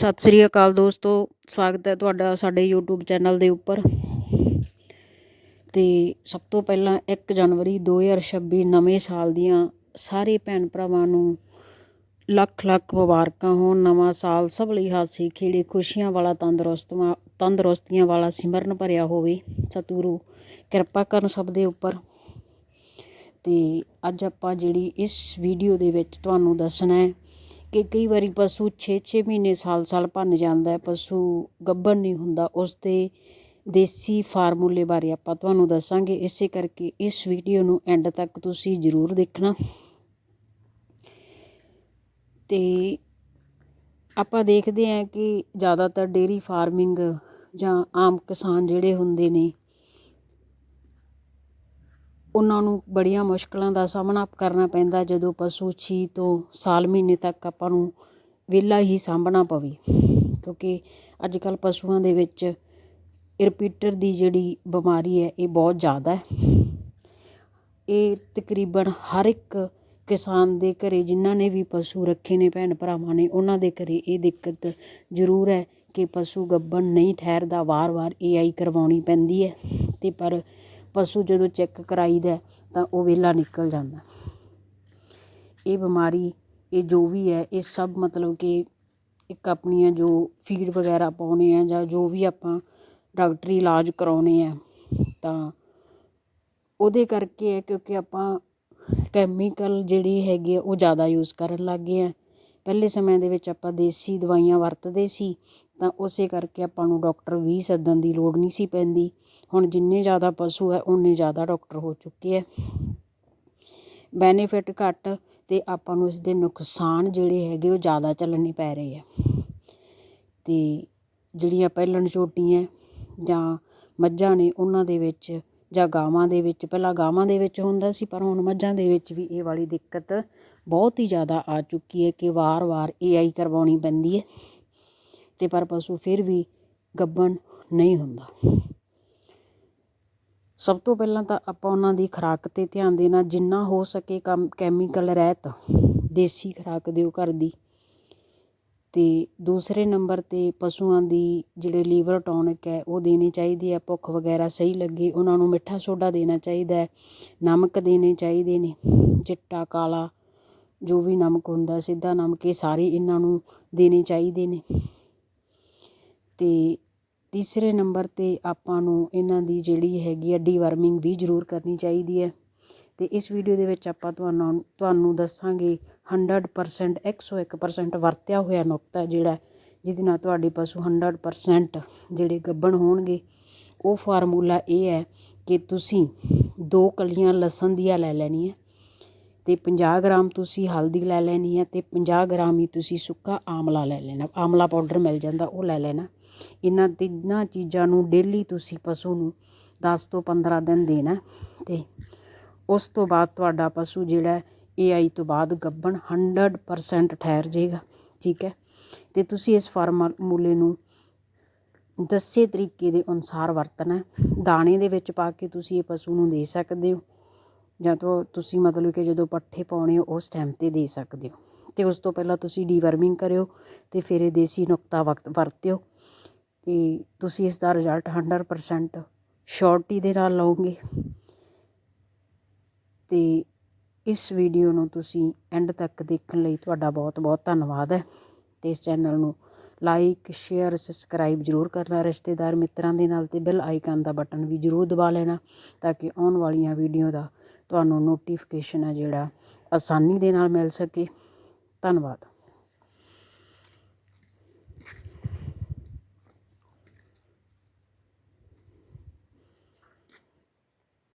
ਸਤਿ ਸ੍ਰੀ ਅਕਾਲ ਦੋਸਤੋ, ਸਵਾਗਤ ਹੈ ਤੁਹਾਡਾ ਸਾਡੇ YouTube ਚੈਨਲ ਦੇ ਉੱਪਰ। ਤੇ ਸਭ ਤੋਂ ਪਹਿਲਾਂ 1 ਜਨਵਰੀ 2026 ਨਵੇਂ ਸਾਲ ਦੀਆਂ ਸਾਰੇ ਭੈਣ ਭਰਾਵਾਂ ਨੂੰ ਲੱਖ ਲੱਖ ਮੁਬਾਰਕਾਂ ਹੋਣ। ਨਵਾਂ ਸਾਲ ਸਭ ਲਈ ਹਾਸੀ, ਖੇੜੇ, ਖੁਸ਼ੀਆਂ ਵਾਲਾ ਤੰਦਰੁਸਤੀਆਂ ਤੰਦਰੁਸਤੀਆਂ ਵਾਲਾ ਸਿਮਰਨ ਭਰਿਆ ਹੋਵੇ। ਸਤਿਗੁਰੂ ਕਿਰਪਾ ਕਰਨ ਸਭ ਦੇ ਉੱਪਰ। ਤੇ ਅੱਜ ਆਪਾਂ ਜਿਹੜੀ ਇਸ ਵੀਡੀਓ ਦੇ ਵਿੱਚ ਤੁਹਾਨੂੰ ਦੱਸਣਾ ਹੈ ਕਿ ਕਈ ਵਾਰੀ ਪਸ਼ੂ 6-6 ਮਹੀਨੇ ਸਾਲ-ਸਾਲ ਭੰਨ ਜਾਂਦਾ ਪਸ਼ੂ ਗੱਭਣ ਨਹੀਂ ਹੁੰਦਾ ਉਸਦੇ ਦੇਸੀ ਫਾਰਮੂਲੇ ਬਾਰੇ ਆਪਾਂ ਤੁਹਾਨੂੰ ਦੱਸਾਂਗੇ। ਇਸੇ ਕਰਕੇ ਇਸ ਵੀਡੀਓ ਨੂੰ ਐਂਡ ਤੱਕ ਤੁਸੀਂ ਜ਼ਰੂਰ ਦੇਖਣਾ। ਤੇ ਆਪਾਂ ਦੇਖਦੇ ਹਾਂ ਕਿ ਜ਼ਿਆਦਾਤਰ ਡੇਰੀ ਫਾਰਮਿੰਗ ਜਾਂ ਆਮ ਕਿਸਾਨ ਜਿਹੜੇ ਹੁੰਦੇ ਨੇ ਉਹਨਾਂ ਨੂੰ ਬੜੀਆਂ ਮੁਸ਼ਕਲਾਂ ਦਾ ਸਾਹਮਣਾ ਕਰਨਾ ਪੈਂਦਾ ਜਦੋਂ ਪਸ਼ੂ ਛੇ ਤੋਂ ਸਾਲ ਮਹੀਨੇ ਤੱਕ ਆਪਾਂ ਨੂੰ ਵਿਹਲਾ ਹੀ ਸਾਂਭਣਾ ਪਵੇ। ਕਿਉਂਕਿ ਅੱਜ ਕੱਲ੍ਹ ਪਸ਼ੂਆਂ ਦੇ ਵਿੱਚ ਰਿਪੀਟਰ ਦੀ ਜਿਹੜੀ ਬਿਮਾਰੀ ਹੈ, ਇਹ ਬਹੁਤ ਜ਼ਿਆਦਾ ਹੈ। ਇਹ ਤਕਰੀਬਨ ਹਰ ਇੱਕ ਕਿਸਾਨ ਦੇ ਘਰ ਜਿਨ੍ਹਾਂ ਨੇ ਵੀ ਪਸ਼ੂ ਰੱਖੇ ਨੇ, ਭੈਣ ਭਰਾਵਾਂ ਨੇ, ਉਹਨਾਂ ਦੇ ਘਰ ਇਹ ਦਿੱਕਤ ਜ਼ਰੂਰ ਹੈ ਕਿ ਪਸ਼ੂ ਗੱਭਣ ਨਹੀਂ ਠਹਿਰਦਾ, ਵਾਰ-ਵਾਰ ਏ ਆਈ ਕਰਵਾਉਣੀ ਪੈਂਦੀ ਹੈ। ਅਤੇ ਪਰ ਪਸ਼ੂ ਜਦੋਂ ਚੈੱਕ ਕਰਾਈਦਾ ਤਾਂ ਉਹ ਵਿਹਲਾ ਨਿਕਲ ਜਾਂਦਾ। ਇਹ ਬਿਮਾਰੀ, ਇਹ ਜੋ ਵੀ ਹੈ, ਇਹ ਸਭ ਮਤਲਬ ਕਿ ਇੱਕ ਆਪਣੀਆਂ ਜੋ ਫੀਡ ਵਗੈਰਾ ਪਾਉਣੇ ਆ ਜਾਂ ਜੋ ਵੀ ਆਪਾਂ ਡਾਕਟਰੀ ਇਲਾਜ ਕਰਾਉਣੇ ਆ, ਤਾਂ ਉਹਦੇ ਕਰਕੇ ਹੈ ਕਿਉਂਕਿ ਆਪਾਂ ਕੈਮੀਕਲ ਜਿਹੜੀ ਹੈਗੀ ਆ, ਉਹ ਜ਼ਿਆਦਾ ਯੂਜ਼ ਕਰਨ ਲੱਗ ਗਏ ਆ। ਪਹਿਲੇ ਸਮੇਂ ਦੇ ਵਿੱਚ ਆਪਾਂ ਦੇਸੀ ਦਵਾਈਆਂ ਵਰਤਦੇ ਸੀ, ਤਾਂ ਉਸੇ ਕਰਕੇ ਆਪਾਂ ਨੂੰ ਡਾਕਟਰ ਵੀ ਸੱਦਣ ਦੀ ਲੋੜ ਨਹੀਂ ਸੀ ਪੈਂਦੀ। ਹੁਣ ਜਿੰਨੇ ਜ਼ਿਆਦਾ ਪਸ਼ੂ ਹੈ ਉਨੇ ਜ਼ਿਆਦਾ ਡਾਕਟਰ ਹੋ ਚੁੱਕੇ ਹੈ। ਬੈਨੀਫਿਟ ਘੱਟ ਅਤੇ ਆਪਾਂ ਨੂੰ ਇਸਦੇ ਨੁਕਸਾਨ ਜਿਹੜੇ ਹੈਗੇ, ਉਹ ਜ਼ਿਆਦਾ ਚੱਲਣੇ ਪੈ ਰਹੇ ਆ ਅਤੇ ਜਿਹੜੀਆਂ ਪਹਿਲਣ ਝੋਟੀਆਂ ਜਾਂ ਮੱਝਾਂ ਨੇ, ਉਹਨਾਂ ਦੇ ਵਿੱਚ ਜਾਂ ਗਾਵਾਂ ਦੇ ਵਿੱਚ, ਪਹਿਲਾਂ ਗਾਵਾਂ ਦੇ ਵਿੱਚ ਹੁੰਦਾ ਸੀ, ਪਰ ਹੁਣ ਮੱਝਾਂ ਦੇ ਵਿੱਚ ਵੀ ਇਹ ਵਾਲੀ ਦਿੱਕਤ ਬਹੁਤ ਹੀ ਜ਼ਿਆਦਾ ਆ ਚੁੱਕੀ ਹੈ ਕਿ ਵਾਰ-ਵਾਰ ਏਆਈ ਕਰਵਾਉਣੀ ਪੈਂਦੀ ਹੈ ਅਤੇ ਪਰ ਪਸ਼ੂ ਫਿਰ ਵੀ ਗੱਬਣ ਨਹੀਂ ਹੁੰਦਾ। ਸਭ ਤੋਂ ਪਹਿਲਾਂ ਤਾਂ ਆਪਾਂ ਉਹਨਾਂ ਦੀ ਖੁਰਾਕ 'ਤੇ ਧਿਆਨ ਦੇਣਾ, ਜਿੰਨਾ ਹੋ ਸਕੇ ਕੰਮ ਕੈਮੀਕਲ ਰਹਿਤ, ਦੇਸੀ ਖੁਰਾਕ ਦਿਓ ਘਰ ਦੀ। ਅਤੇ ਦੂਸਰੇ ਨੰਬਰ 'ਤੇ ਪਸ਼ੂਆਂ ਦੀ ਜਿਹੜੇ ਲੀਵਰ ਟੋਨਿਕ ਹੈ, ਉਹ ਦੇਣੀ ਚਾਹੀਦੀ ਹੈ, ਭੁੱਖ ਵਗੈਰਾ ਸਹੀ ਲੱਗੇ, ਉਹਨਾਂ ਨੂੰ ਮਿੱਠਾ ਸੋਡਾ ਦੇਣਾ ਚਾਹੀਦਾ ਨਮਕ ਦੇਣੇ ਚਾਹੀਦੇ ਨੇ, ਚਿੱਟਾ, ਕਾਲਾ, ਜੋ ਵੀ ਨਮਕ ਹੁੰਦਾ, ਸਿੱਧਾ ਨਮਕ, ਇਹ ਸਾਰੇ ਇਹਨਾਂ ਨੂੰ ਦੇਣੇ ਚਾਹੀਦੇ ਨੇ। ਅਤੇ ਤੀਸਰੇ ਨੰਬਰ 'ਤੇ ਆਪਾਂ ਨੂੰ ਇਹਨਾਂ ਦੀ ਜਿਹੜੀ ਹੈਗੀ ਆ ਡੀਵਰਮਿੰਗ ਵੀ ਜ਼ਰੂਰ ਕਰਨੀ ਚਾਹੀਦੀ ਹੈ। ਅਤੇ ਇਸ ਵੀਡੀਓ ਦੇ ਵਿੱਚ ਆਪਾਂ ਤੁਹਾਨੂੰ ਤੁਹਾਨੂੰ ਦੱਸਾਂਗੇ 100% 101% ਵਰਤਿਆ ਹੋਇਆ ਨੁਕਤਾ ਜਿਹੜਾ, ਜਿਹਦੇ ਨਾਲ ਤੁਹਾਡੇ ਪਸ਼ੂ 100% ਜਿਹੜੇ ਗੱਭਣ ਹੋਣਗੇ। ਉਹ ਫਾਰਮੂਲਾ ਇਹ ਹੈ ਕਿ ਤੁਸੀਂ ਦੋ ਕਲੀਆਂ ਲਸਣ ਦੀਆਂ ਲੈ ਲੈਣੀਆਂ ਅਤੇ ਪੰਜਾਹ ਗ੍ਰਾਮ ਤੁਸੀਂ ਹਲਦੀ ਲੈ ਲੈਣੀ ਹੈ ਅਤੇ ਪੰਜਾਹ ਗ੍ਰਾਮ ਹੀ ਤੁਸੀਂ ਸੁੱਕਾ ਆਮਲਾ ਲੈ ਲੈਣਾ। ਆਮਲਾ ਪਾਊਡਰ ਮਿਲ ਜਾਂਦਾ, ਉਹ ਲੈ ਲੈਣਾ। ਇਹਨਾਂ ਤਿੰਨਾਂ ਚੀਜ਼ਾਂ ਨੂੰ ਡੇਲੀ ਤੁਸੀਂ ਪਸ਼ੂ ਨੂੰ ਦਸ ਤੋਂ 15 ਦਿਨ ਦੇਣਾ ਅਤੇ ਉਸ ਤੋਂ ਬਾਅਦ ਤੁਹਾਡਾ ਪਸ਼ੂ ਜਿਹੜਾ ਏਆਈ ਤੋਂ ਬਾਅਦ ਗੱਭਣ 100% ਠਹਿਰ ਜਾਏਗਾ, ਠੀਕ ਹੈ? ਅਤੇ ਤੁਸੀਂ ਇਸ ਫਾਰਮੂਲੇ ਨੂੰ ਦੱਸੇ ਤਰੀਕੇ ਦੇ ਅਨੁਸਾਰ ਵਰਤਣਾ ਦਾਣੇ ਦੇ ਵਿੱਚ ਪਾ ਕੇ ਤੁਸੀਂ ਇਹ ਪਸ਼ੂ ਨੂੰ ਦੇ ਸਕਦੇ ਹੋ। ਜਾਂ ਤਾਂ ਤੁਸੀਂ ਮਤਲਬ ਕਿ ਜਦੋਂ ਪੱਠੇ ਪਾਉਣੇ ਹੋ, ਉਸ ਟਾਈਮ 'ਤੇ ਦੇ ਸਕਦੇ ਹੋ। ਅਤੇ ਉਸ ਤੋਂ ਪਹਿਲਾਂ ਤੁਸੀਂ ਡੀਵਰਮਿੰਗ ਕਰਿਓ ਅਤੇ ਫਿਰ ਇਹ ਦੇਸੀ ਨੁਕਤਾ ਵਕਤ ਵਰਤਿਓ। ਅਤੇ ਤੁਸੀਂ ਇਸ ਦਾ ਰਿਜ਼ਲਟ 100% ਸ਼ੋਰਟੀ ਦੇ ਨਾਲ ਲਓਗੇ। ਅਤੇ ਇਸ ਵੀਡੀਓ ਨੂੰ ਤੁਸੀਂ ਐਂਡ ਤੱਕ ਦੇਖਣ ਲਈ ਤੁਹਾਡਾ ਬਹੁਤ ਬਹੁਤ ਧੰਨਵਾਦ ਹੈ। ਅਤੇ ਇਸ ਚੈਨਲ ਨੂੰ ਲਾਈਕ ਸ਼ੇਅਰ ਸਬਸਕ੍ਰਾਈਬ ਜ਼ਰੂਰ ਕਰਨਾ, ਰਿਸ਼ਤੇਦਾਰ ਮਿੱਤਰਾਂ ਦੇ ਨਾਲ ਅਤੇ ਬੈਲ ਆਈਕਨ ਦਾ ਬਟਨ ਵੀ ਜ਼ਰੂਰ ਦਬਾ ਲੈਣਾ ਤਾਂ ਕਿ ਆਉਣ ਵਾਲੀਆਂ ਵੀਡੀਓ ਦਾ ਤੁਹਾਨੂੰ ਨੋਟੀਫਿਕੇਸ਼ਨ ਹੈ ਜਿਹੜਾ ਆਸਾਨੀ ਦੇ ਨਾਲ ਮਿਲ ਸਕੇ। ਧੰਨਵਾਦ।